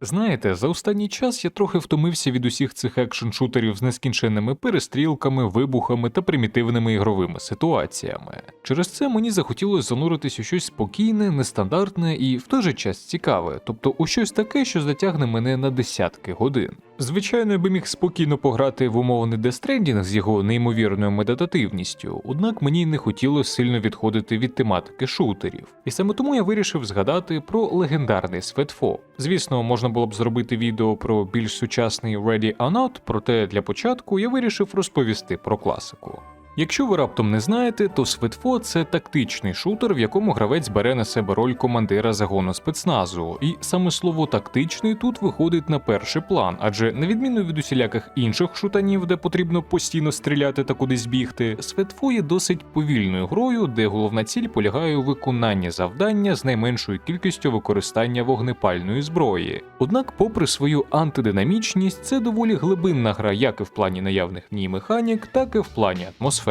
Знаєте, за останній час я трохи втомився від усіх цих екшн-шутерів з нескінченними перестрілками, вибухами та примітивними ігровими ситуаціями. Через це мені захотілося зануритись у щось спокійне, нестандартне і в той же час цікаве, тобто у щось таке, що затягне мене на десятки годин. Звичайно, я би міг спокійно пограти в умовний Stranding з його неймовірною медитативністю, однак мені не хотілося сильно відходити від тематики шутерів. І саме тому я вирішив згадати про легендарний Светфо. Звісно, можна було б зробити відео про більш сучасний Ready or Not, проте для початку я вирішив розповісти про класику. Якщо ви раптом не знаєте, то Светфо це тактичний шутер, в якому гравець бере на себе роль командира загону спецназу, і саме слово тактичний тут виходить на перший план, адже на відміну від усіляких інших шутанів, де потрібно постійно стріляти та кудись бігти, Светфо є досить повільною грою, де головна ціль полягає у виконанні завдання з найменшою кількістю використання вогнепальної зброї. Однак, попри свою антидинамічність, це доволі глибинна гра як і в плані наявних в ній механік, так і в плані атмосфери.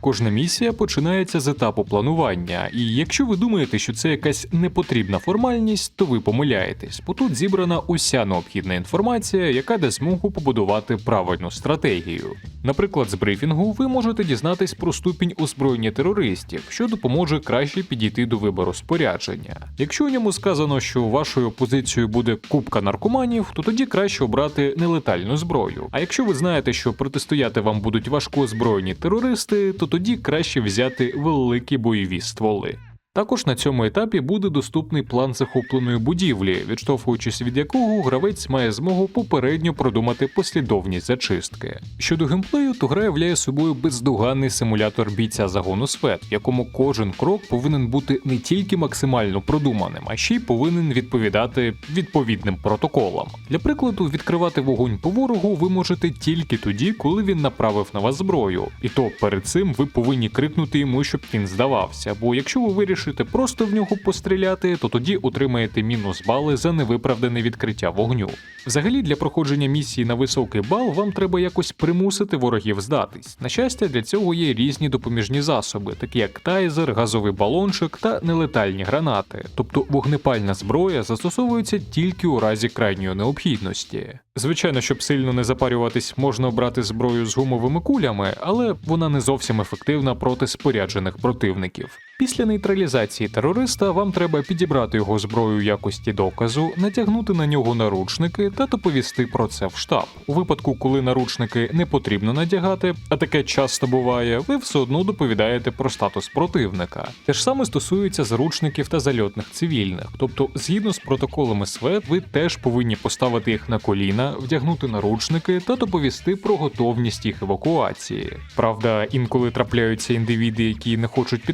Кожна місія починається з етапу планування, і якщо ви думаєте, що це якась непотрібна формальність, то ви помиляєтесь, бо тут зібрана уся необхідна інформація, яка дасть змогу побудувати правильну стратегію. Наприклад, з брифінгу ви можете дізнатись про ступінь озброєння терористів, що допоможе краще підійти до вибору спорядження. Якщо у ньому сказано, що вашою позицією буде купка наркоманів, то тоді краще обрати нелетальну зброю. А якщо ви знаєте, що протистояти вам будуть важко озброєні терористи, то тоді краще взяти великі бойові стволи. Також на цьому етапі буде доступний план захопленої будівлі, відштовхуючись від якого гравець має змогу попередньо продумати послідовність зачистки. Щодо геймплею, то гра являє собою бездоганний симулятор бійця загону свет, в якому кожен крок повинен бути не тільки максимально продуманим, а ще й повинен відповідати відповідним протоколам. Для прикладу, відкривати вогонь по ворогу ви можете тільки тоді, коли він направив на вас зброю, і то перед цим ви повинні крикнути йому, щоб він здавався. Бо якщо ви вирішите просто в нього постріляти, то тоді отримаєте мінус бали за невиправдане відкриття вогню. Взагалі, для проходження місії на високий бал вам треба якось примусити ворогів здатись. На щастя, для цього є різні допоміжні засоби, такі як тайзер, газовий балончик та нелетальні гранати. Тобто вогнепальна зброя застосовується тільки у разі крайньої необхідності. Звичайно, щоб сильно не запарюватись, можна обрати зброю з гумовими кулями, але вона не зовсім ефективна проти споряджених противників. Після нейтралізації терориста вам треба підібрати його зброю якості доказу, натягнути на нього наручники та доповісти про це в штаб. У випадку, коли наручники не потрібно надягати, а таке часто буває, ви все одно доповідаєте про статус противника. Те ж саме стосується заручників та зальотних цивільних, тобто, згідно з протоколами СВЕД, ви теж повинні поставити їх на коліна, вдягнути наручники та доповісти про готовність їх евакуації. Правда, інколи трапляються індивіди, які не хочуть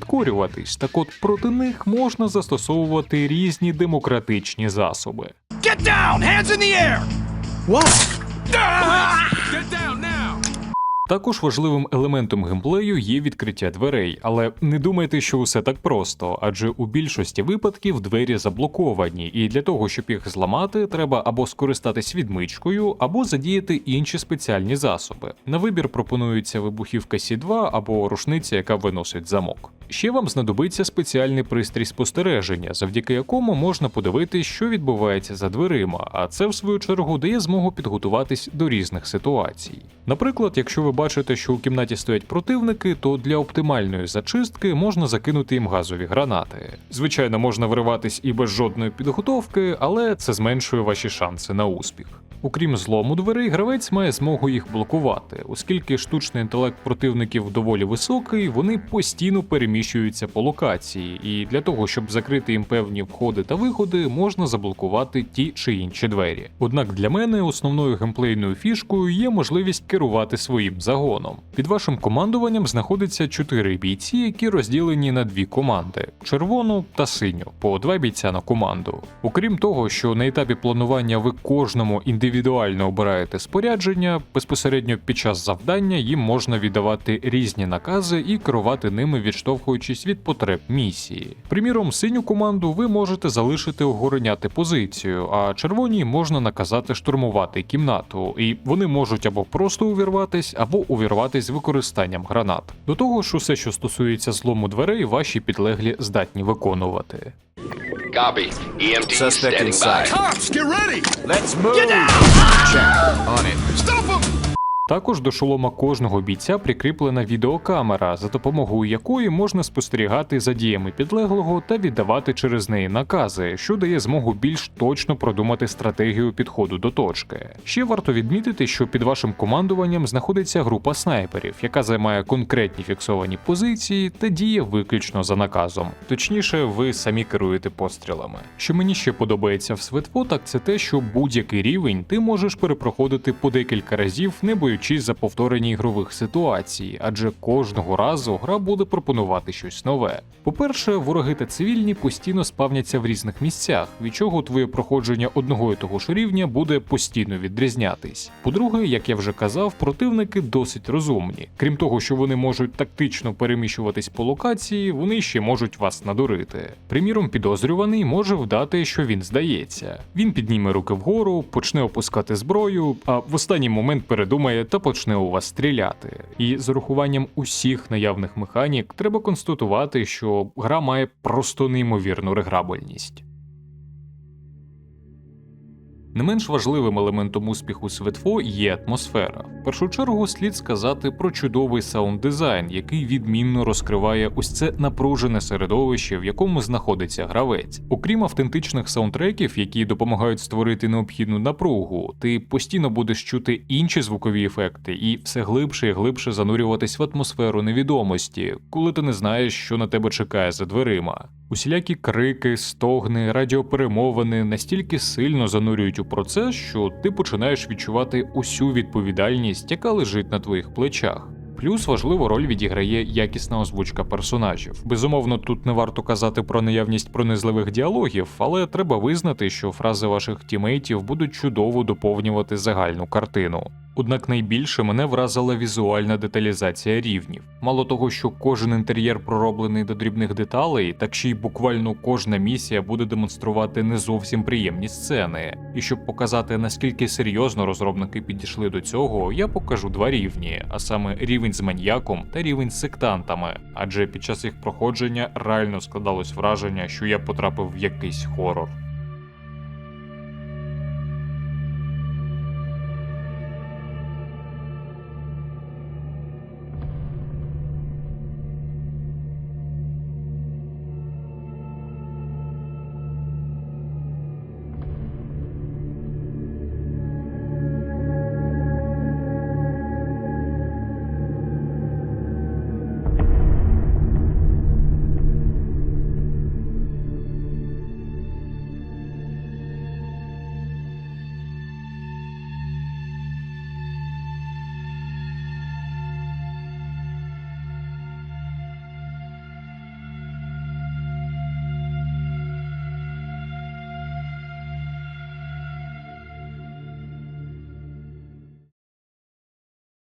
підкорюватись, так от проти них можна застосовувати різні демократичні засоби. Get down! Hands in the air! What? Get down! Також важливим елементом геймплею є відкриття дверей, але не думайте, що усе так просто, адже у більшості випадків двері заблоковані, і для того, щоб їх зламати, треба або скористатись відмичкою, або задіяти інші спеціальні засоби. На вибір пропонується вибухівка Сі-2 або рушниця, яка виносить замок. Ще вам знадобиться спеціальний пристрій спостереження, завдяки якому можна подивитись, що відбувається за дверима, а це в свою чергу дає змогу підготуватись до різних ситуацій. Наприклад, якщо ви бачите, що у кімнаті стоять противники, то для оптимальної зачистки можна закинути їм газові гранати. Звичайно, можна вириватись і без жодної підготовки, але це зменшує ваші шанси на успіх. Окрім злому дверей, гравець має змогу їх блокувати, оскільки штучний інтелект противників доволі високий, вони постійно переміщуються по локації, і для того, щоб закрити їм певні входи та виходи, можна заблокувати ті чи інші двері. Однак для мене основною геймплейною фішкою є можливість керувати своїм загоном. Під вашим командуванням знаходиться чотири бійці, які розділені на дві команди: червону та синю, по два бійця на команду. Окрім того, що на етапі планування ви кожному індивідуально обираєте спорядження, безпосередньо під час завдання їм можна віддавати різні накази і керувати ними, відштовхуючись від потреб місії. Приміром, синю команду ви можете залишити охороняти позицію, а червоній можна наказати штурмувати кімнату, і вони можуть або просто увірватись, або увірватись з використанням гранат. До того ж, усе, що стосується злому дверей, ваші підлеглі здатні виконувати. Copy. EMT Suspect standing by. inside. Cops, get ready! Let's move. Get down! Check. On it. Stop him! Також до шолома кожного бійця прикріплена відеокамера, за допомогою якої можна спостерігати за діями підлеглого та віддавати через неї накази, що дає змогу більш точно продумати стратегію підходу до точки. Ще варто відмітити, що під вашим командуванням знаходиться група снайперів, яка займає конкретні фіксовані позиції та діє виключно за наказом. Точніше, ви самі керуєте пострілами. Що мені ще подобається в Светфо, так це те, що будь-який рівень ти можеш перепроходити по декілька разів, не боючись за повторення ігрових ситуацій, адже кожного разу гра буде пропонувати щось нове. По-перше, вороги та цивільні постійно спавняться в різних місцях, від чого твоє проходження одного і того ж рівня буде постійно відрізнятись. По-друге, як я вже казав, противники досить розумні. Крім того, що вони можуть тактично переміщуватись по локації, вони ще можуть вас надурити. Приміром, підозрюваний може вдати, що він здається. Він підніме руки вгору, почне опускати зброю, а в останній момент передумає та почне у вас стріляти. І з урахуванням усіх наявних механік треба констатувати, що гра має просто неймовірну реграбельність. Не менш важливим елементом успіху Светфо є атмосфера. В першу чергу слід сказати про чудовий саунд-дизайн, який відмінно розкриває ось це напружене середовище, в якому знаходиться гравець. Окрім автентичних саундтреків, які допомагають створити необхідну напругу, ти постійно будеш чути інші звукові ефекти і все глибше і глибше занурюватись в атмосферу невідомості, коли ти не знаєш, що на тебе чекає за дверима. Усілякі крики, стогни, радіоперемовини настільки сильно занурюють у процес, що ти починаєш відчувати усю відповідальність, яка лежить на твоїх плечах. Плюс важливу роль відіграє якісна озвучка персонажів. Безумовно, тут не варто казати про наявність пронизливих діалогів, але треба визнати, що фрази ваших тімейтів будуть чудово доповнювати загальну картину. Однак найбільше мене вразила візуальна деталізація рівнів. Мало того, що кожен інтер'єр пророблений до дрібних деталей, так ще й буквально кожна місія буде демонструвати не зовсім приємні сцени. І щоб показати наскільки серйозно розробники підійшли до цього, я покажу два рівні, а саме рівень з маньяком та рівень з сектантами. Адже під час їх проходження реально складалось враження, що я потрапив в якийсь хорор.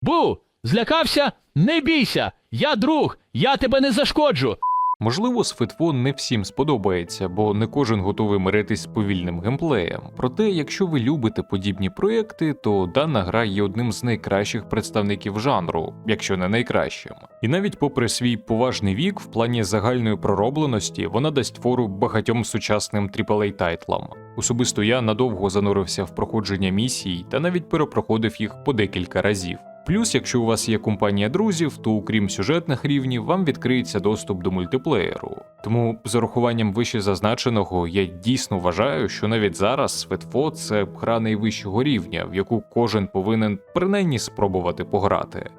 Бу! Злякався? Не бійся! Я друг! Я тебе не зашкоджу! Можливо, Сфитфо не всім сподобається, бо не кожен готовий миритись з повільним геймплеєм. Проте, якщо ви любите подібні проекти, то дана гра є одним з найкращих представників жанру, якщо не найкращим. І навіть попри свій поважний вік, в плані загальної проробленості вона дасть фору багатьом сучасним aaa тайтлам. Особисто я надовго занурився в проходження місій та навіть перепроходив їх по декілька разів. Плюс, якщо у вас є компанія друзів, то окрім сюжетних рівнів, вам відкриється доступ до мультиплеєру. Тому з урахуванням вище зазначеного, я дійсно вважаю, що навіть зараз Светфо це гра найвищого рівня, в яку кожен повинен принаймні спробувати пограти.